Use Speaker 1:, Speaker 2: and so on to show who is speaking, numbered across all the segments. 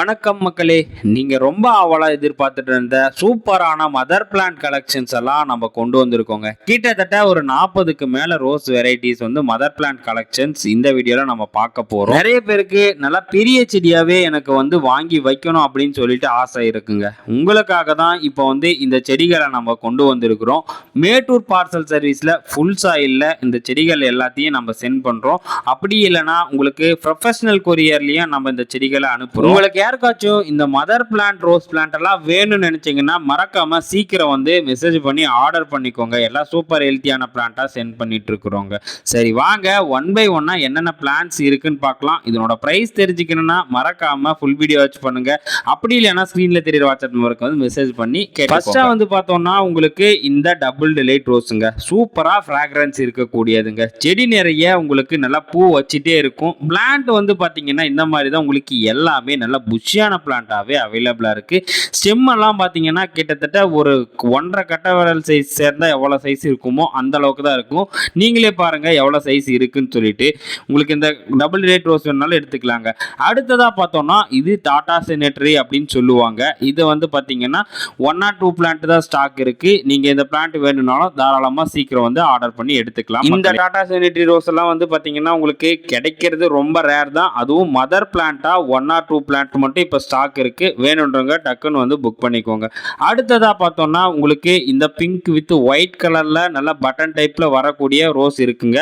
Speaker 1: வணக்கம் மக்களே. நீங்கள் ரொம்ப ஆவலாக எதிர்பார்த்துட்டு இருந்த சூப்பரான மதர் பிளான்ட் கலெக்ஷன்ஸ் எல்லாம் நம்ம கொண்டு வந்திருக்கோங்க. கிட்டத்தட்ட ஒரு நாற்பதுக்கு மேலே ரோஸ் வெரைட்டிஸ் வந்து மதர் பிளான்ட் கலெக்ஷன்ஸ் இந்த வீடியோவில் நம்ம பார்க்க போகிறோம் நிறைய பேருக்கு நல்லா பெரிய செடியாகவே எனக்கு வந்து வாங்கி வைக்கணும் அப்படின்னு சொல்லிட்டு ஆசை இருக்குங்க. உங்களுக்காக தான் இப்போ வந்து இந்த செடிகளை நம்ம கொண்டு வந்திருக்கிறோம். மேட்டூர் பார்சல் சர்வீஸில் ஃபுல் சாயிலில் இந்த செடிகள் எல்லாத்தையும் நம்ம சென்ட் பண்ணுறோம் அப்படி இல்லைன்னா உங்களுக்கு ப்ரொஃபஷனல் கொரியர்லேயும் நம்ம இந்த செடிகளை அனுப்புகிறோம் உங்களுக்கு யாருக்காச்சும் இந்த மதர் பிளான்ட் ரோஸ் பிளான்ட் எல்லாம் வேணும்னு நினச்சிங்கன்னா மறக்காமல் சீக்கிரம் வந்து மெசேஜ் பண்ணி ஆர்டர் பண்ணிக்கோங்க. எல்லாம் சூப்பர் ஹெல்த்தியான பிளான்ட்டாக சென்ட் பண்ணிட்டு இருக்கிறோங்க சரி வாங்க. ஒன் பை ஒன்னாக என்னென்ன பிளான்ஸ் இருக்குன்னு பார்க்கலாம். இதனோட ப்ரைஸ் தெரிஞ்சுக்கணும்னா மறக்காமல் ஃபுல் வீடியோ வாட்ச் பண்ணுங்கள் அப்படி இல்லைன்னா ஸ்க்ரீனில் தெரியுற வாட்ஸ்அப் நம்பருக்கு வந்து மெசேஜ் பண்ணி ஃபஸ்ட்டாக வந்து பார்த்தோம்னா உங்களுக்கு இந்த டபுள் டிலைட் ரோஸுங்க சூப்பராக ஃப்ராக்ரன்ஸ் இருக்கக்கூடியதுங்க. செடி நிறைய உங்களுக்கு நல்லா பூ வச்சுட்டே இருக்கும். பிளான்ட் வந்து பார்த்தீங்கன்னா இந்த மாதிரி தான் உங்களுக்கு எல்லாமே நல்ல புஷியான பிளான்ட்டாகவே அவைலபிளாக இருக்குது ஸ்டெம் எல்லாம் பார்த்தீங்கன்னா கிட்டத்தட்ட ஒரு ஒன்றரை கட்ட விரல் சைஸ் சேர்ந்தால் எவ்வளோ சைஸ் இருக்குமோ அந்த அளவுக்கு தான் இருக்கும். நீங்களே பாருங்கள் எவ்வளோ சைஸ் இருக்குன்னு சொல்லிட்டு. உங்களுக்கு இந்த டபுள் ரேட் ரோஸ் வேணாலும் எடுத்துக்கலாங்க. அடுத்ததாக பார்த்தோம்னா இது டாடா செனட்ரி அப்படின்னு சொல்லுவாங்க. இது வந்து பார்த்தீங்கன்னா ஒன் ஆர் டூ பிளான்ட் தான் ஸ்டாக் இருக்குது நீங்கள் இந்த பிளான்ட் வேணும்னாலும் தாராளமாக சீக்கிரம் வந்து ஆர்டர் பண்ணி எடுத்துக்கலாம் இந்த டாடா செனிட்டரி ரோஸ் எல்லாம் வந்து பார்த்தீங்கன்னா உங்களுக்கு கிடைக்கிறது ரொம்ப ரேர் தான். அதுவும் மதர் பிளான்ட்டா ஒன் ஆர் டூ பிளான்ட் மட்டும் இப்போ ஸ்டாக் இருக்கு. வேணுன்றவங்க டக்குன்னு வந்து புக் பண்ணிக்கோங்க. அடுத்ததாக பார்த்தோம்னா உங்களுக்கு இந்த பிங்க் வித் ஒயிட் கலரில் நல்லா பட்டன் டைப்பில் வரக்கூடிய ரோஸ் இருக்குங்க.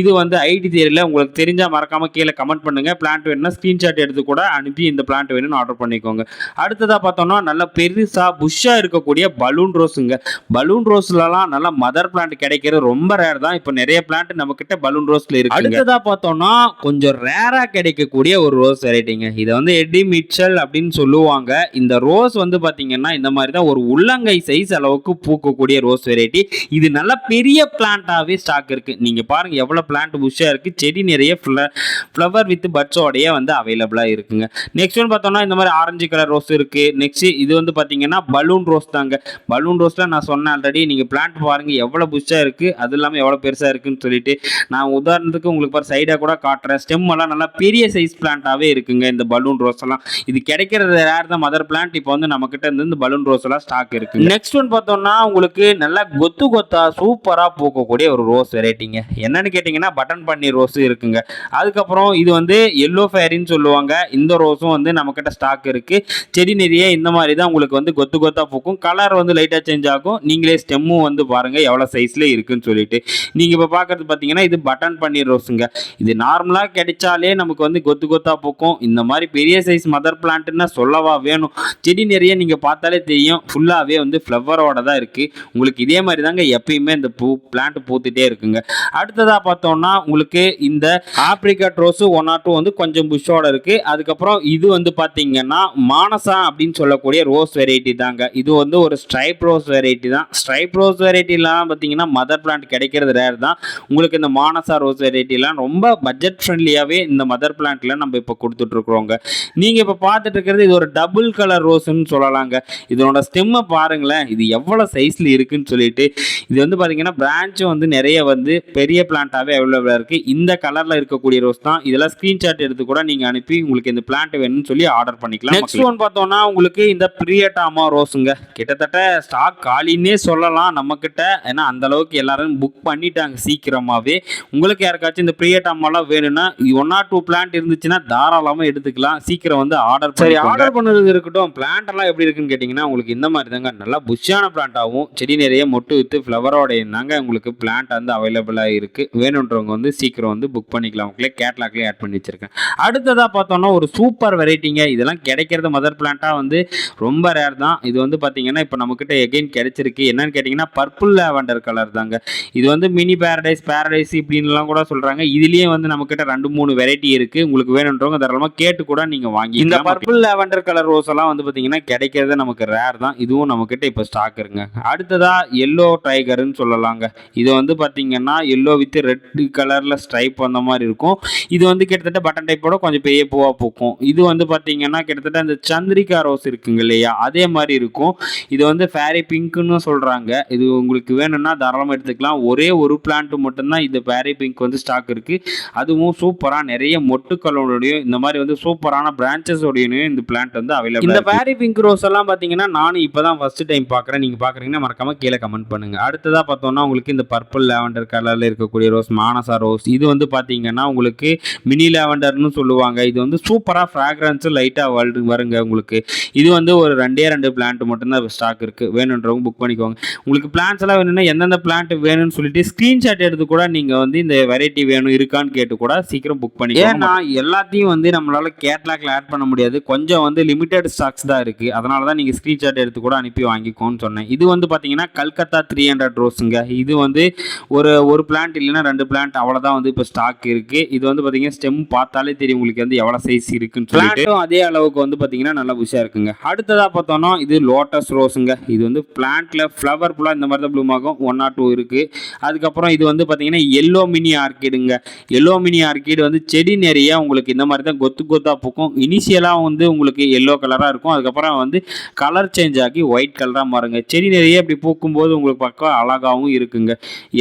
Speaker 1: இது வந்து ஐடி தேரியில் உங்களுக்கு தெரிஞ்சால் மறக்காமல் கீழே கமெண்ட் பண்ணுங்க. பிளான்ட் வேணும்னா ஸ்க்ரீன்ஷாட் எடுத்து கூட அனுப்பி இந்த பிளான்ட் வேணும்னு ஆர்டர் பண்ணிக்கோங்க. அடுத்ததாக பார்த்தோம்னா நல்லா பெருசாக புஷ்ஷாக இருக்கக்கூடிய பலூன் ரோஸுங்க பலூன் ரோஸ்லலாம் நல்லா மதர் பிளான்ட் கிடைக்கிறது ரொம்ப ரேர் தான். இப்போ நிறைய பிளான்ட் நம்ம கிட்ட பலூன் ரோஸ்ல இருக்கு அடுத்ததாக பார்த்தோம்னா கொஞ்சம் ரேராக கிடைக்கக்கூடிய ஒரு ரோஸ் வெரைட்டிங்க இதை வந்து எடி மிட்சல் அப்படின்னு சொல்லுவாங்க. இந்த ரோஸ் வந்து பார்த்தீங்கன்னா இந்த மாதிரி தான் ஒரு உள்ளங்கை சைஸ் அளவுக்கு பூக்கக்கூடிய ரோஸ் வெரைட்டி இது நல்ல பெரிய பிளான்ட்டாகவே ஸ்டாக் இருக்குது நீங்கள் பாருங்கள் எவ்வளோ பிளான்ட் புஷ்ஷாக இருக்குது செடி நிறைய ஃப்ளவர் வித் பட்ஸோடையே வந்து அவைலபிளாக இருக்குங்க. நெக்ஸ்ட் ஒன்று பார்த்தோம்னா இந்த மாதிரி ஆரஞ்சு கலர் ரோஸ் இருக்குது நெக்ஸ்ட் இது வந்து பார்த்தீங்கன்னா பலூன் ரோஸ் தாங்க. பலூன் ரோஸ்லாம் நான் சொன்னேன் ஆல்ரெடி நீங்கள் பிளான்ட் பாருங்கள் எவ்வளோ புஷ்ஷாக இருக்குது அது இல்லாமல் எவ்வளோ பெருசாக இருக்குன்னு சொல்லிட்டு. நான் உதாரணத்துக்கு உங்களுக்கு பாரு சைடாக கூட காட்டுறேன். ஸ்டெம் எல்லாம் நல்லா பெரிய சைஸ் பிளான்ட்டாகவே இருக்குங்க இந்த பலூன் ரோஸ் எல்லாம். இது கிடைக்கிறது ரேர் தான்? மதர் பிளான்ட் இப்போ வந்து நம்ம கிட்ட இருந்து இந்த பலூன் ரோஸ் எல்லாம் ஸ்டாக் இருக்கு. நெக்ஸ்ட் ஒன் பார்த்தோம்னா உங்களுக்கு நல்லா கொத்து கொத்தா சூப்பராக பூக்கக்கூடிய ஒரு ரோஸ் வெரைட்டிங்க என்னன்னு கேட்டிங்கன்னா பட்டன் பண்ணி ரோஸ் இருக்குங்க. அதுக்கப்புறம் இது வந்து எல்லோ ஃபேரின்னு சொல்லுவாங்க. இந்த ரோஸும் வந்து நம்ம கிட்ட ஸ்டாக் இருக்கு. செடி நிறைய இந்த மாதிரி தான் உங்களுக்கு வந்து கொத்து கொத்தா பூக்கும். கலர் வந்து லைட்டாக சேஞ்ச் ஆகும். நீங்களே ஸ்டெம்மும் வந்து பாருங்க எவ்வளோ சைஸ்ல இருக்குன்னு சொல்லிட்டு. நீங்க இப்போ பார்க்கறது பார்த்தீங்கன்னா இது பட்டன் பண்ணி ரோஸுங்க இது நார்மலாக கிடைச்சாலே நமக்கு வந்து கொத்து கொத்தா பூக்கும். இந்த மாதிரி பெரிய சைஸ் மதர் பிளான்ட்னா சொல்லவா வேணும். செடி நிறைய நீங்கள் பார்த்தாலே தெரியும். ஃபுல்லாகவே வந்து ஃப்ளவரோட தான் இருக்குது உங்களுக்கு இதே மாதிரி தாங்க எப்பயுமே இந்த பூ பிளான்ட் பூத்துட்டே இருக்குங்க. அடுத்ததாக பார்த்தோம்னா உங்களுக்கு இந்த Africa rose one or two வந்து கொஞ்சம் புஷ்ஷோட இருக்குது அதுக்கப்புறம் இது வந்து பார்த்தீங்கன்னா மானசா அப்படின்னு சொல்லக்கூடிய ரோஸ் வெரைட்டி தாங்க. இது வந்து ஒரு ஸ்ட்ரைப் ரோஸ் வெரைட்டி தான். ஸ்ட்ரைப் ரோஸ் வெரைட்டிலாம் பார்த்தீங்கன்னா மதர் பிளான்ட் கிடைக்கிறது ரேர் தான். உங்களுக்கு இந்த மானசா ரோஸ் வெரைட்டிலாம் ரொம்ப பட்ஜெட் ஃப்ரெண்ட்லியாகவே இந்த மதர் பிளான்ட்ல நம்ம இப்போ கொடுத்துட்ருக்குறோங்க நீங்கள் இப்போ பார்த்துட்டு இருக்கிறது இது ஒரு டபுள் கலர் ரோஸ்ன்னு சொல்லலாங்க. இதனோட ஸ்டெம்மை பாருங்களேன். இது எவ்வளோ சைஸில் இருக்குன்னு சொல்லிட்டு இது வந்து பார்த்தீங்கன்னா பிரான்ச்சும் வந்து நிறைய வந்து பெரிய பிளான்ட்டாகவே அவைலபிளாக இருக்குது இந்த கலரில் இருக்கக்கூடிய ரோஸ் தான். இதெல்லாம் ஸ்க்ரீன்ஷாட் எடுத்து கூட நீங்கள் அனுப்பி உங்களுக்கு இந்த பிளான்ட் வேணும்னு சொல்லி ஆர்டர் பண்ணிக்கலாம் நெக்ஸ்ட் ஒன் பார்த்தோம்னா உங்களுக்கு இந்த பிரியட்டாமா ரோஸுங்க கிட்டத்தட்ட ஸ்டாக் காலின்னே சொல்லலாம் நம்மக்கிட்ட. ஏன்னா அந்த அளவுக்கு எல்லாரும் புக் பண்ணிட்டாங்க சீக்கிரமாகவே உங்களுக்கு யாருக்காச்சும் இந்த பிரியட்டாமாலாம் வேணும்னா ஒன் ஆர் டூ பிளான்ட் இருந்துச்சுன்னா தாராளமாக எடுத்துக்கலாம். சீக்கிரம் வந்து ஆர்டர் சரி ஆர்டர் பண்ணது இருக்கட்டும். பிளான்ட் எல்லாம் எப்படி இருக்குன்னு கேட்டிங்கன்னா உங்களுக்கு இந்த மாதிரி தாங்க. நல்லா புஷ்ஷான பிளான்ட்டாகவும் செடி நிறைய மொட்டு வித்து ஃப்ளவரோட இருந்தாங்க உங்களுக்கு பிளான்ட் வந்து அவைலபிளாக இருக்குது வேணுன்றவங்க வந்து சீக்கிரம் வந்து புக் பண்ணிக்கலாம். உங்களே கேட்லாக்லேயே ஆட் பண்ணி வச்சிருக்கேன். அடுத்ததாக பார்த்தோம்னா ஒரு சூப்பர் வெரைட்டிங்க இதெல்லாம் கிடைக்கிறது மதர் பிளான்ட்டாக வந்து ரொம்ப ரேர் தான். இது வந்து பார்த்தீங்கன்னா இப்போ நம்மக்கிட்ட எகைன் கிடைச்சிருக்கு. என்னன்னு கேட்டிங்கன்னா பர்பிள் லேவண்டர் கலர் தாங்க. இது வந்து மினி பேரடைஸ் பேரடைஸ் இப்படின்லாம் கூட சொல்கிறாங்க இதுலேயே வந்து நம்மக்கிட்ட ரெண்டு மூணு வெரைட்டி இருக்குது உங்களுக்கு வேணுன்றவங்க தாராளமாக கேட்டு கூட நீங்கள் வாங்கி இந்த பர்பிள் லேவண்டர் கலர் ரோஸ் எல்லாம் வந்து பார்த்தீங்கன்னா கிடைக்கிறது நமக்கு ரேர் தான். இதுவும் நம்மக்கிட்ட இப்போ ஸ்டாக் இருக்குங்க. அடுத்ததாக எல்லோ டைகர்னு சொல்லலாங்க. இது வந்து பார்த்தீங்கன்னா எல்லோ வித் ரெட் கலரில் ஸ்ட்ரைப் அந்த மாதிரி இருக்கும். இது வந்து கிட்டத்தட்ட பட்டன் டைப்போட கொஞ்சம் பெரிய பூவாக பூக்கும். இது வந்து பார்த்தீங்கன்னா கிட்டத்தட்ட அந்த சந்திரிகா ரோஸ் இருக்குங்க இல்லையா? அதே மாதிரி இருக்கும். இது வந்து ஃபேரி பிங்க்னு சொல்கிறாங்க இது உங்களுக்கு வேணும்னா தாராளமாக எடுத்துக்கலாம். ஒரே ஒரு பிளான்ட் மட்டும்தான் இந்த ஃபேரி பிங்க் வந்து ஸ்டாக் இருக்குது அதுவும் சூப்பராக நிறைய மொட்டுக்களோடையும் இந்த மாதிரி வந்து சூப்பரான பிரான்ச்சஸ் பஞ்சஸோடையும் இந்த பிளான்ட் வந்து அவைலபிள் இந்த பேரி பிங்க் ரோஸ் எல்லாம் பார்த்தீங்கன்னா நானும் இப்போ தான் ஃபர்ஸ்ட் டைம் பார்க்குறேன் நீங்கள் பார்க்குறீங்கன்னா மறக்காம கீழே கமெண்ட் பண்ணுங்க. அடுத்ததாக பார்த்தோம்னா உங்களுக்கு இந்த பர்பிள் லேவண்டர் கலரில் இருக்கக்கூடிய ரோஸ் மானசா ரோஸ் இது வந்து பார்த்தீங்கன்னா உங்களுக்கு மினி லேவண்டர்னு சொல்லுவாங்க. இது வந்து சூப்பராக ஃப்ராக்ரன்ஸு லைட்டாக வருது வருங்க உங்களுக்கு. இது வந்து ஒரு ரெண்டே ரெண்டு பிளான்ட் மட்டும்தான் ஸ்டாக் இருக்குது வேணுன்றவங்க புக் பண்ணிக்கோங்க. உங்களுக்கு பிளான்ஸ் எல்லாம் வேணும்னா எந்தெந்த பிளான்ட் வேணும்னு சொல்லிட்டு ஸ்க்ரீன்ஷாட் எடுத்து கூட நீங்கள் வந்து இந்த வெரைட்டி வேணும் இருக்கான்னு கேட்டு கூட சீக்கிரம் புக் பண்ணிக்கோங்க. ஏன்னா எல்லாத்தையும் வந்து நம்மளால கேட்லாக்ல ஆட் பண்ண முடியாது. கொஞ்சம் வந்து லிமிட்டட் ஸ்டாக்ஸ் தான் இருக்குது அதனால தான் நீங்கள் ஸ்க்ரீன்ஷாட் எடுத்து கூட அனுப்பி வாங்கிக்கோன்னு சொன்னேன். இது வந்து பார்த்தீங்கன்னா கல்கத்தா த்ரீ ஹண்ட்ரட் ரோஸுங்க. இது வந்து ஒரு ஒரு பிளான்ட் இல்லைன்னா ரெண்டு பிளான்ட் அவ்வளோதான் வந்து இப்போ ஸ்டாக் இருக்குது இது வந்து பார்த்தீங்கன்னா ஸ்டெம் பார்த்தாலே தெரியும் உங்களுக்கு வந்து எவ்வளோ சைஸ் இருக்குன்னு சொல்லிட்டு. அதே அளவுக்கு வந்து பார்த்தீங்கன்னா நல்லா புஷாக இருக்குங்க. அடுத்ததாக பார்த்தோன்னா இது லோட்டஸ் ரோஸுங்க. இது வந்து பிளான்ட்டில் ஃப்ளவர் ஃபுல்லாக இந்த மாதிரி தான் ப்ளூம் ஆகும். ஒன் ஆர் டூ இருக்குது அதுக்கப்புறம் இது வந்து பார்த்தீங்கன்னா எல்லோ மினி ஆர்கிடுங்க எல்லோ மினி ஆர்கிடு வந்து செடி நிறைய உங்களுக்கு இந்த மாதிரி தான் கொத்து கொத்தாக பூக்கும் இனிஷியலாக வந்து உங்களுக்கு எல்லோ கலராக இருக்கும். அதுக்கப்புறம் வந்து கலர் சேஞ்ச் ஆகி ஒயிட் கலராக மாறுங்க. செடி நிறைய இப்படி பூக்கும்போது உங்களுக்கு பக்கம் அழகாகவும் இருக்குங்க.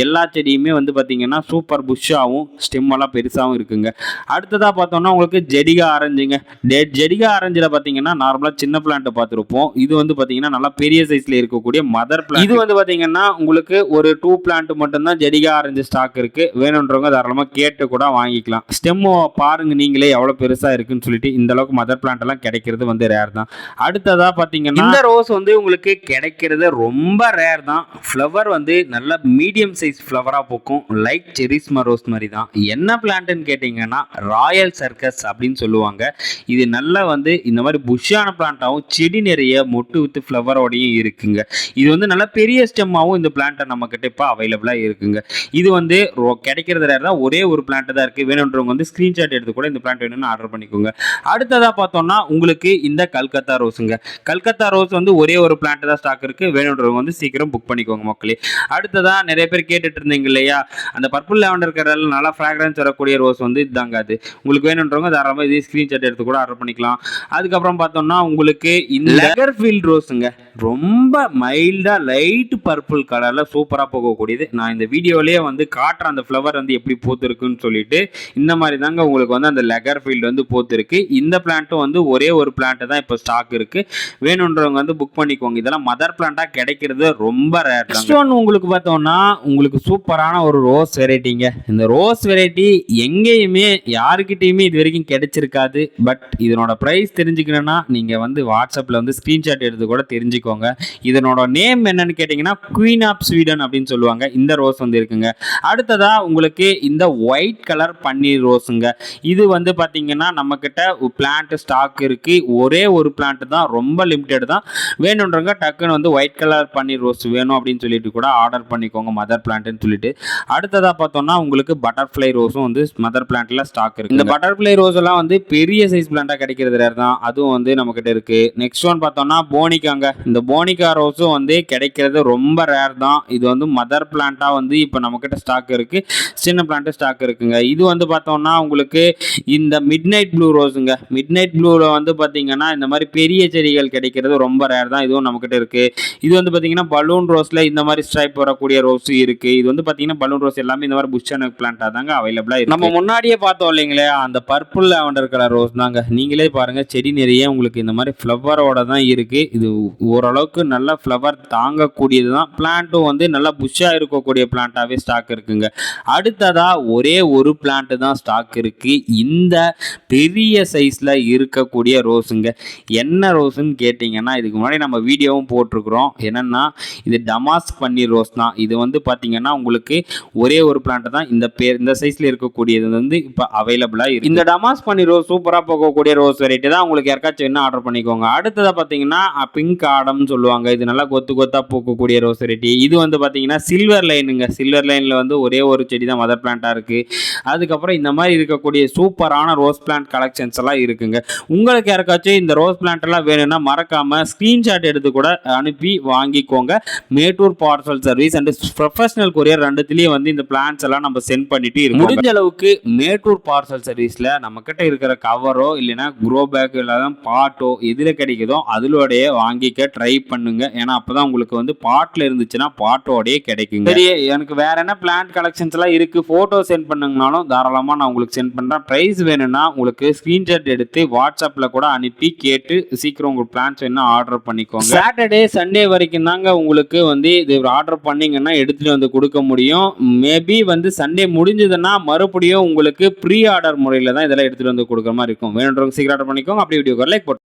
Speaker 1: எல்லா செடியுமே வந்து பார்த்தீங்கன்னா சூப்பர் புஷ்ஷாகவும் ஸ்டெம்மெல்லாம் பெருசாகவும் இருக்குங்க. அடுத்ததாக பார்த்தோம்னா உங்களுக்கு ஜெடிகா ஆரஞ்சுங்க டெ ஜெடிகா ஆரஞ்சில் பார்த்தீங்கன்னா நார்மலாக சின்ன பிளான்ட்டை பார்த்துருப்போம். இது வந்து பார்த்தீங்கன்னா நல்லா பெரிய சைஸில் இருக்கக்கூடிய மதர் பிளான் இது வந்து பார்த்தீங்கன்னா உங்களுக்கு ஒரு டூ பிளான்ட் மட்டும்தான் ஜெடிகா ஆரஞ்சு ஸ்டாக் இருக்குது வேணுன்றவங்க தாராளமாக கேட்டு கூட வாங்கிக்கலாம். ஸ்டெம்மை பாருங்கள் நீங்களே எவ்வளோ பெருசாக இருக்குன்னு சொல்லிட்டு இந்த அளவுக்கு மதர் பிளான்ட் எல்லாம் கிடைக்கிறது வந்து ரேர் தான். அடுத்ததாக பார்த்தீங்கன்னா இந்த ரோஸ் வந்து உங்களுக்கு கிடைக்கிறது ரொம்ப ரேர் தான். ஃப்ளவர் வந்து நல்ல மீடியம் சைஸ் ஃப்ளவராக பூக்கும். லைக் செரிஸ்மா ரோஸ் மாதிரி தான். என்ன பிளான்ட்டுன்னு கேட்டிங்கன்னா ராயல் சர்க்கஸ் அப்படின்னு சொல்லுவாங்க. இது நல்லா வந்து இந்த மாதிரி புஷ்ஷான பிளான்ட்டாகவும் செடி நிறைய மொட்டு வித்து ஃப்ளவரோடையும் இருக்குங்க. இது வந்து நல்லா பெரிய ஸ்டெம்மாகவும் இந்த பிளான்ட்டை நம்மக்கிட்ட இப்போ அவைலபிளாக இருக்குங்க. இது வந்து ரோ கிடைக்கிறது ரேர் தான். ஒரே ஒரு பிளான்ட் தான் இருக்குது வேணுன்றவங்க வந்து ஸ்க்ரீன்ஷாட் எடுத்து கூட இந்த பிளான்ட் வேணும்னு ஆர்டர் பண்ணிக்கோங்க. அடுத்ததாக பார்த்தோம்னா உங்களுக்கு இந்த கல்கத்தா ரோஸுங்க. கல்கத்தா ரோஸ் வந்து ஒரே ஒரு பிளான்ட் தான் ஸ்டாக் இருக்குது வேணுன்றவங்க வந்து சீக்கிரம் புக் பண்ணிக்கோங்க மக்களே. அடுத்ததாக நிறைய பேர் கேட்டுட்டு இருந்தீங்க இல்லையா? அந்த பர்பிள் லேவண்டர் கலரில் நல்லா ஃப்ராக்ரன்ஸ் வரக்கூடிய ரோஸ் வந்து இதுதாங்க அது. உங்களுக்கு வேணுன்றவங்க தாராளமாக இதே ஸ்க்ரீன்ஷாட் எடுத்து கூட ஆர்டர் பண்ணிக்கலாம். அதுக்கப்புறம் பார்த்தோம்னா உங்களுக்கு இந்த லெகர் ஃபீல்ட் ரோஸுங்க. ரொம்ப மைல்டாக லைட் பர்பிள் கலரில் சூப்பராக போகக்கூடியது. நான் இந்த வீடியோலேயே வந்து காட்டுற அந்த ஃப்ளவர் வந்து எப்படி போத்துருக்குன்னு சொல்லிட்டு இந்த மாதிரி தாங்க உங்களுக்கு வந்து அந்த லெகர் ஃபீல்டு வந்து போத்துருக்கு. இந்த பிளான்ட்டும் வந்து ஒரே ஒரு பிளான்ட்டு தான் இப்போ ஸ்டாக் இருக்குது வேணுன்றவங்க வந்து புக் பண்ணிக்கோங்க. இதெல்லாம் மதர் பிளான்ட்டாக கிடைக்கிறது ரொம்ப ரேர் நெக்ஸ்ட் ஒன் உங்களுக்கு பார்த்தோம்னா உங்களுக்கு சூப்பரான ஒரு ரோஸ் வெரைட்டிங்க இந்த ரோஸ் வெரைட்டி எங்கேயுமே யாருக்கிட்டேயுமே இது வரைக்கும் கிடைச்சிருக்காது. பட் இதனோட ப்ரைஸ் தெரிஞ்சுக்கணும்னா நீங்கள் வந்து வாட்ஸ்அப்பில் வந்து ஸ்க்ரீன்ஷாட் எடுத்து கூட தெரிஞ்சுக்கோங்க இதனோட நேம் என்னன்னு கேட்டிங்கன்னா குவீன் ஆஃப் ஸ்வீடன் அப்படின்னு சொல்லுவாங்க. இந்த ரோஸ் வந்து இருக்குங்க. அடுத்ததா உங்களுக்கு இந்த ஒயிட் கலர் பன்னீர் ரோஸுங்க இது வந்து பார்த்தீங்கன்னா நம்மக்கிட்ட பிளான்ட் ஸ்டாக் இருக்குது ஒரே ஒரு பிளான்ட் தான் ரொம்ப லிமிட்டட் தான். வேணுன்றவங்க டக்குன்னு வந்து ஒயிட் கலர் பன்னீர் ரோஸ் வேணும் அப்படின்னு சொல்லிட்டு கூட ஆர்டர் பண்ணிக்கோங்க மதர் பிளான்ட்னு சொல்லிட்டு. அடுத்ததாக பார்த்தோம்னா உங்களுக்கு பட்டர்ஃப்ளை ரோஸும் வந்து மதர் பிளான்ட்ல ஸ்டாக் இருக்குது இந்த பட்டர்ஃப்ளை ரோஸ் எல்லாம் வந்து பெரிய சைஸ் பிளான்ட்டாக கிடைக்கிறது தான். அதுவும் வந்து நம்மக்கிட்ட இருக்குது நெக்ஸ்ட் ஒன் பார்த்தோம்னா போனிக்காங்க. இந்த இந்த போனிகா ரோஸும் வந்து கிடைக்கிறது ரொம்ப ரேர் தான். இது வந்து மதர் பிளான்ட்டாக வந்து இப்போ நம்மக்கிட்ட ஸ்டாக் இருக்குது சின்ன பிளான்ட்டு ஸ்டாக் இருக்குங்க. இது வந்து பார்த்தோம்னா உங்களுக்கு இந்த மிட் நைட் ப்ளூ ரோஸுங்க மிட் நைட் ப்ளூவில் வந்து பார்த்தீங்கன்னா இந்த மாதிரி பெரிய செடிகள் கிடைக்கிறது ரொம்ப ரேர் தான். இதுவும் நம்மக்கிட்ட இருக்குது இது வந்து பார்த்தீங்கன்னா பலூன் ரோஸில் இந்த மாதிரி ஸ்ட்ரைப் வரக்கூடிய ரோஸும் இருக்குது இது வந்து பார்த்தீங்கன்னா பலூன் ரோஸ் எல்லாமே இந்த மாதிரி புஷ்ஷான பிளான்ட்டாக தாங்க அவைலபிளாக இருக்குது நம்ம முன்னாடியே பார்த்தோம் இல்லைங்களே அந்த பர்பிள் லாவெண்டர் கலர் ரோஸ் தாங்க. நீங்களே பாருங்கள் செடி நிறைய உங்களுக்கு இந்த மாதிரி ஃப்ளவரோட தான் இருக்குது இது ஓரளவுக்கு நல்ல ஃப்ளவர் தாங்கக்கூடியது தான் பிளான்ட்டும் வந்து நல்லா புஷ்ஷாக இருக்கக்கூடிய பிளான்ட்டாகவே ஸ்டாக் இருக்குங்க. அடுத்ததாக ஒரே ஒரு பிளான்ட்டு தான் ஸ்டாக் இருக்குது இந்த பெரிய சைஸில் இருக்கக்கூடிய ரோஸுங்க என்ன ரோஸுன்னு கேட்டிங்கன்னா இதுக்கு முன்னாடி நம்ம வீடியோவும் போட்டிருக்கிறோம். என்னன்னா இது டமாஸ்க் பன்னீர் ரோஸ் தான். இது வந்து பார்த்திங்கன்னா உங்களுக்கு ஒரே ஒரு பிளான்ட் தான். இந்த பேர் இந்த சைஸில் இருக்கக்கூடியது வந்து இப்போ அவைலபிளாக இருக்குது இந்த டமாஸ் பன்னீர் ரோஸ் சூப்பராக போகக்கூடிய ரோஸ் வெரைட்டி தான். உங்களுக்கு யாருக்காச்சும் என்ன ஆர்டர் பண்ணிக்கோங்க. அடுத்ததாக பார்த்தீங்கன்னா பிங்க் ஆர்டர் ஆடம்னு சொல்லுவாங்க. இது நல்லா கொத்து கொத்தா பூக்கக்கூடிய ரோஸ் வெரைட்டி இது வந்து பார்த்தீங்கன்னா சில்வர் லைனுங்க சில்வர் லைனில் வந்து ஒரே ஒரு செடி தான் மதர் பிளான்ட்டாக இருக்குது அதுக்கப்புறம் இந்த மாதிரி இருக்கக்கூடிய சூப்பரான ரோஸ் பிளான்ட் கலெக்ஷன்ஸ் எல்லாம் இருக்குங்க. உங்களுக்கு யாருக்காச்சும் இந்த ரோஸ் பிளான்ட் எல்லாம் வேணும்னா மறக்காமல் ஸ்க்ரீன்ஷாட் எடுத்து கூட அனுப்பி வாங்கிக்கோங்க. Mettur parcel service and professional courier ரெண்டுத்துலேயும் வந்து இந்த பிளான்ஸ் எல்லாம் நம்ம சென்ட் பண்ணிட்டு இருக்கோம் முடிஞ்ச அளவுக்கு மேட்டூர் பார்சல் சர்வீஸில் நம்மக்கிட்ட இருக்கிற கவரோ இல்லைன்னா குரோ பேக் இல்லாத பாட்டோ எதில் கிடைக்குதோ அதிலோடைய வாங்கிக்க ட்ரை பண்ணுங்க. ஏன்னா அப்பதான் உங்களுக்கு வந்து பாட்டில் இருந்துச்சுன்னா பாட்டோடயே கிடைக்குங்க. சரி எனக்கு வேற என்ன பிளான்ட் கலெக்ஷன்ஸ் எல்லாம் இருக்கு? போட்டோ சென்ட் பண்ணுங்கனாலும் தாராளமா நான் உங்களுக்கு சென்ட் பண்றேன். ப்ரைஸ் வேணும்னா உங்களுக்கு ஸ்கிரீன்ஷாட் எடுத்து வாட்ஸ்அப்ல கூட அனுப்பி கேட்டு சீக்கிரம் உங்களுக்கு பிளான்ஸ் வேணா ஆர்டர் பண்ணிக்கோங்க. சாட்டர்டே சண்டே வரைக்கும் தாங்க உங்களுக்கு வந்து இது ஆர்டர் பண்ணீங்கன்னா எடுத்துட்டு வந்து கொடுக்க முடியும். மேபி வந்து சண்டே முடிஞ்சதுன்னா மறுபடியும் உங்களுக்கு ப்ரீ ஆர்டர் முறையில் தான் இதெல்லாம் எடுத்துட்டு வந்து கொடுக்குற மாதிரி இருக்கும். வேணுன்றவங்க சீக்கிரம் ஆர்டர் பண்ணிக்கோங்க. அப்படி வீடியோ லைக் போட்டு